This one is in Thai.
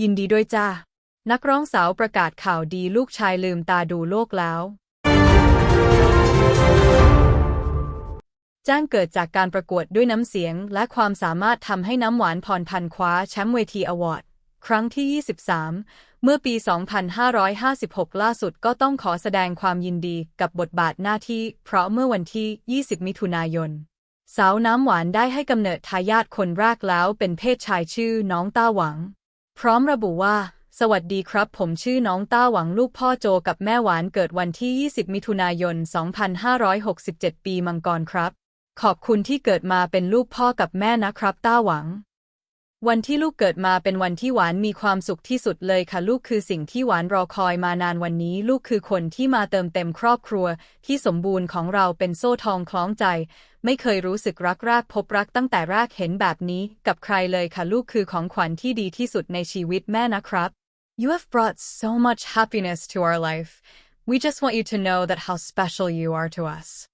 ยินดีด้วยจ้า นักร้องสาวประกาศข่าวดีลูกชายลืมตาดูโลกแล้วจ้างเกิดจากการประกวดด้วยน้ำเสียง และความสามารถทำให้น้ำหวานพรพันคว้าแชมป์เวทีอวอร์ดครั้งที่ 23 เมื่อปี 2556 ล่าสุดก็ต้องขอแสดงความยินดีกับบทบาทหน้าที่ เพราะเมื่อวันที่ 20 มิถุนายน สาวน้ำหวานได้ให้กำเนิดทายาทคนแรกแล้วเป็นเพศชายชื่อน้องต้าหวัง พร้อมระบุว่า สวัสดีครับ ผมชื่อน้องต้าหวังลูกพ่อโจกับแม่หวานเกิดวันที่ 20 มิถุนายน 2567 ปีมังกรครับ ขอบคุณที่เกิดมาเป็นลูกพ่อกับแม่นะครับ ต้าหวัง วันที่ลูกเกิดมาเป็นวันที่หวานมีความสุขที่สุดเลยค่ะ ลูกคือสิ่งที่หวานรอคอยมานานวันนี้ ลูกคือคนที่มาเติมเต็มครอบครัว ที่สมบูรณ์ของเราเป็นโซ่ทองคล้องใจ ไม่เคยรู้สึกรักแรกพบรักตั้งแต่แรกเห็นแบบนี้กับใครเลยค่ะ ลูกคือของขวัญที่ดีที่สุดในชีวิตแม่นะครับ You have brought so much happiness to our life. We just want you to know that how special you are to us.